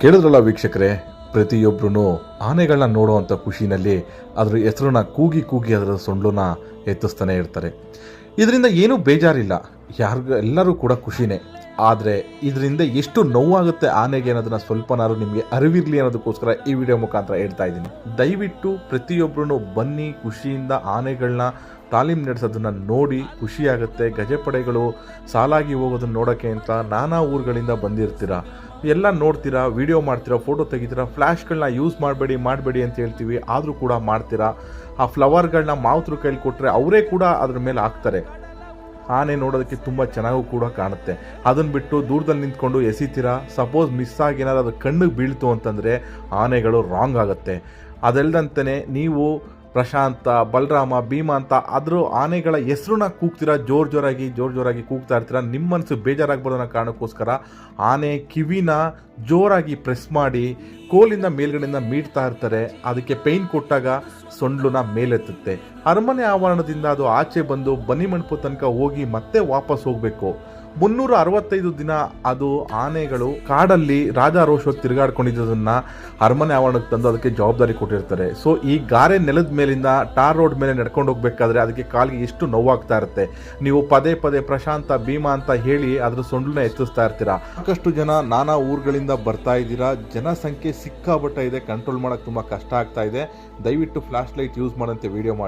ಕೇಳಿದ್ರಲ್ಲ ವೀಕ್ಷಕರೇ ಪ್ರತಿಯೊಬ್ಬರೂ ಆನೆಗಳನ್ನ ನೋಡುವಂಥ ಖುಷಿನಲ್ಲಿ ಅದರ ಹೆಸರನ್ನ ಕೂಗಿ ಕೂಗಿ ಅದರ ಸೊಂಡನ್ನ ಎತ್ತಿಸ್ತಾನೆ ಇರ್ತಾರೆ. ಇದರಿಂದ ಏನೂ ಬೇಜಾರಿಲ್ಲ. ಯಾರಿಗೂ, ಎಲ್ಲರೂ ಕೂಡ ಖುಷಿನೇ. ಆದರೆ ಇದರಿಂದ ಎಷ್ಟು ನೋವಾಗುತ್ತೆ ಆನೆಗೆ ಅನ್ನೋದನ್ನ ಸ್ವಲ್ಪನಾರು ನಿಮಗೆ ಅರಿವಿರಲಿ ಅನ್ನೋದಕ್ಕೋಸ್ಕರ ಈ ವಿಡಿಯೋ ಮುಖಾಂತರ ಹೇಳ್ತಾ ಇದ್ದೀನಿ. ದಯವಿಟ್ಟು ಪ್ರತಿಯೊಬ್ಬರೂ ಬನ್ನಿ ಖುಷಿಯಿಂದ ಆನೆಗಳನ್ನ ತಾಲೀಮ್ ನಡೆಸೋದನ್ನ ನೋಡಿ ಖುಷಿಯಾಗುತ್ತೆ ಗಜಪಡೆಗಳು ಸಾಲಾಗಿ ಹೋಗೋದನ್ನ ನೋಡೋಕ್ಕೆ ಅಂತ ನಾನಾ ಊರುಗಳಿಂದ ಬಂದಿರ್ತೀರಾ. ಎಲ್ಲ ನೋಡ್ತೀರಾ, ವಿಡಿಯೋ ಮಾಡ್ತೀರಾ, ಫೋಟೋ ತೆಗಿತೀರಾ ಫ್ಲ್ಯಾಶ್ಗಳನ್ನ ಯೂಸ್ ಮಾಡಬೇಡಿ ಮಾಡಬೇಡಿ ಅಂತ ಹೇಳ್ತೀವಿ, ಆದರೂ ಕೂಡ ಮಾಡ್ತೀರಾ. ಆ ಫ್ಲವರ್ಗಳನ್ನ ಮಾವುತ್ರ ಕೈಲಿ ಕೊಟ್ಟರೆ ಅವರೇ ಕೂಡ ಅದ್ರ ಮೇಲೆ ಹಾಕ್ತಾರೆ. ಆನೆ ನೋಡೋದಕ್ಕೆ ತುಂಬ ಚೆನ್ನಾಗೂ ಕೂಡ ಕಾಣುತ್ತೆ. ಅದನ್ನು ಬಿಟ್ಟು ದೂರದಲ್ಲಿ ನಿಂತ್ಕೊಂಡು ಎಸಿತೀರಾ? ಸಪೋಸ್ ಮಿಸ್ ಆಗಿ ಏನಾದ್ರು ಅದು ಕಣ್ಣಿಗೆ ಬೀಳ್ತು ಅಂತಂದರೆ ಆನೆಗಳು ರಾಂಗ್ ಆಗುತ್ತೆ. ಅದಲ್ದಂತೆ ನೀವು ಪ್ರಶಾಂತ, ಬಲರಾಮ ಭೀಮ ಅಂತ ಆದರೂ ಆನೆಗಳ ಹೆಸ್ರನ್ನ ಕೂಗ್ತೀರಾ? ಜೋರ್ ಜೋರಾಗಿ ಜೋರ್ ಜೋರಾಗಿ ಕೂಗ್ತಾ ಇರ್ತೀರಾ? ನಿಮ್ಮ ಮನಸ್ಸು ಬೇಜಾರಾಗ್ಬೋದು ಅನ್ನೋ ಕಾರಣಕ್ಕೋಸ್ಕರ ಆನೆ ಕಿವಿನ ಜೋರಾಗಿ ಪ್ರೆಸ್ ಮಾಡಿ ಕೋಲಿಂದ ಮೇಲ್ಗಡೆಯಿಂದ ಮೀಡ್ತಾ ಇರ್ತಾರೆ. ಅದಕ್ಕೆ ಪೈನ್ ಕೊಟ್ಟಾಗ ಸೊಂಡ್ಲುನ ಮೇಲೆತ್ತುತ್ತೆ. ಅರಮನೆ ಆವರಣದಿಂದ ಅದು ಆಚೆ ಬಂದು ಬನ್ನಿ ತನಕ ಹೋಗಿ ಮತ್ತೆ ವಾಪಸ್ ಹೋಗಬೇಕು. ಮುನ್ನೂರ ಅರವತ್ತೈದು ದಿನ ಅದು ಆನೆಗಳು ಕಾಡಲ್ಲಿ ರಾಜಾರೋಷವಾಗಿ ತಿರುಗಾಡ್ಕೊಂಡಿದ್ದದನ್ನ ಅರಮನೆ ಆವರಣಕ್ಕೆ ತಂದು ಅದಕ್ಕೆ ಜವಾಬ್ದಾರಿ ಕೊಟ್ಟಿರ್ತಾರೆ. ಸೊ ಈ ಗಾರೆ ನೆಲದ ಮೇಲಿಂದ ಟಾರ್ ರೋಡ್ ಮೇಲೆ ನಡ್ಕೊಂಡು ಹೋಗ್ಬೇಕಾದ್ರೆ ಅದಕ್ಕೆ ಕಾಲಿಗೆ ಎಷ್ಟು ನೋವಾಗ್ತಾ ಇರುತ್ತೆ. ನೀವು ಪದೇ ಪದೇ ಪ್ರಶಾಂತ, ಭೀಮಾ ಅಂತ ಹೇಳಿ ಅದ್ರ ಸೊಂಡ್ಲನ್ನ ಎತ್ತಿಸ್ತಾ ಇರ್ತೀರಾ. ಸಾಕಷ್ಟು ಜನ ನಾನಾ ಊರುಗಳಿಂದ ಬರ್ತಾ ಇದ್ದೀರಾ. ಜನಸಂಖ್ಯೆ ಸಿಕ್ಕಾಬಟ್ಟ ಇದೆ. ಕಂಟ್ರೋಲ್ ಮಾಡಕ್ ತುಂಬಾ ಕಷ್ಟ ಆಗ್ತಾ ಇದೆ. ದಯವಿಟ್ಟು ಫ್ಲಾಶ್ ಲೈಟ್ ಯೂಸ್ ಮಾಡಂತೆ ವಿಡಿಯೋ ಮಾಡಿ.